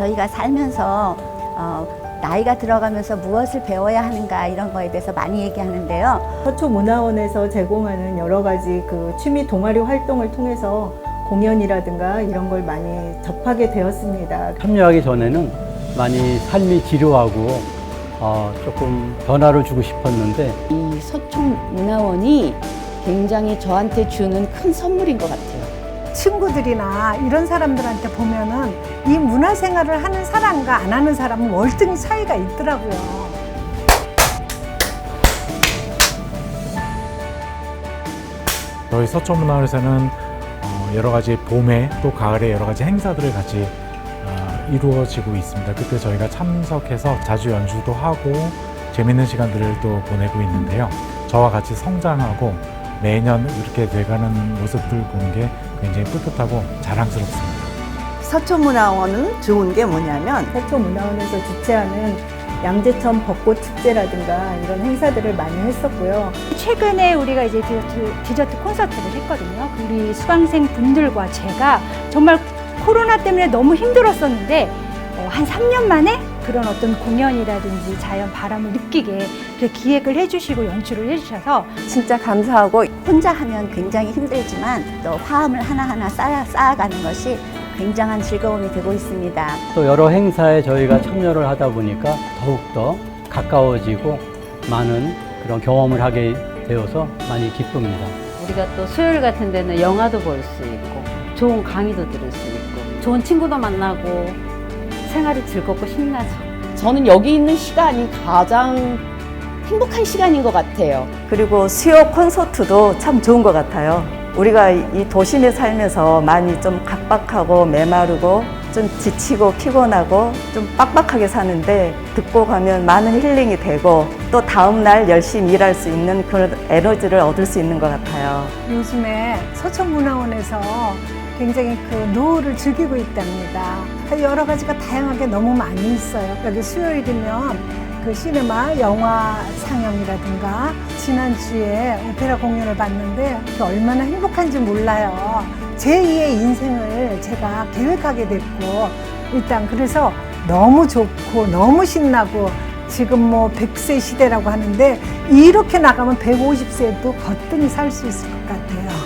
저희가 살면서 어, 나이가 들어가면서 무엇을 배워야 하는가 이런 거에 대해서 많이 얘기하는데요. 서초문화원에서 제공하는 여러 가지 그 취미 동아리 활동을 통해서 공연이라든가 이런 걸 많이 접하게 되었습니다. 참여하기 전에는 많이 삶이 지루하고 어, 조금 변화를 주고 싶었는데 이 서촌 문화원이 굉장히 저한테 주는 큰 선물인 것 같아요. 친구들이나 이런 사람들한테 보면은 이 문화 생활을 하는 사람과 안 하는 사람은 월등히 차이가 있더라고요. 저희 서초문화원에서는 어, 여러 가지 봄에 또 가을에 여러 가지 행사들을 같이 어, 이루어지고 있습니다. 그때 저희가 참석해서 자주 연주도 하고 재밌는 시간들을 또 보내고 있는데요. 저와 같이 성장하고 매년 이렇게 돼가는 모습들 보는 게 굉장히 뿌듯하고 자랑스럽습니다. 서초문화원은 좋은 게 뭐냐면 서초문화원에서 주최하는 양재천 벚꽃 축제라든가 이런 행사들을 많이 했었고요. 최근에 우리가 이제 디저트, 디저트 콘서트를 했거든요. 우리 수강생 분들과 제가 정말 코로나 때문에 너무 힘들었었는데 어, 한 3년 만에 그런 어떤 공연이라든지 자연 바람을 느끼게 기획을 해주시고 연출을 해주셔서 진짜 감사하고 혼자 하면 굉장히 힘들지만 또 화음을 하나하나 쌓아, 쌓아가는 것이 굉장한 즐거움이 되고 있습니다. 또 여러 행사에 저희가 참여를 하다 보니까 더욱더 가까워지고 많은 그런 경험을 하게 되어서 많이 기쁩니다. 우리가 또 수요일 같은 데는 영화도 볼 수 있고 좋은 강의도 들을 수 있고 좋은 친구도 만나고 생활이 즐겁고 신나죠. 저는 여기 있는 시간이 가장 행복한 시간인 것 같아요. 그리고 수요 콘서트도 참 좋은 것 같아요. 우리가 이 도심에 살면서 많이 좀 각박하고 메마르고 좀 지치고 피곤하고 좀 빡빡하게 사는데 듣고 가면 많은 힐링이 되고 또 다음 날 열심히 일할 수 있는 그런 에너지를 얻을 수 있는 것 같아요. 요즘에 서천문화원에서 굉장히 그 노후를 즐기고 있답니다. 여러 가지가 다양하게 너무 많이 있어요. 여기 수요일이면 그 시네마 영화 상영이라든가 지난주에 오페라 공연을 봤는데 그 얼마나 행복한지 몰라요. 제2의 인생을 제가 계획하게 됐고 일단 그래서 너무 좋고 너무 신나고 지금 뭐 100세 시대라고 하는데 이렇게 나가면 150세도 거뜬히 살 수 있을 것 같아요.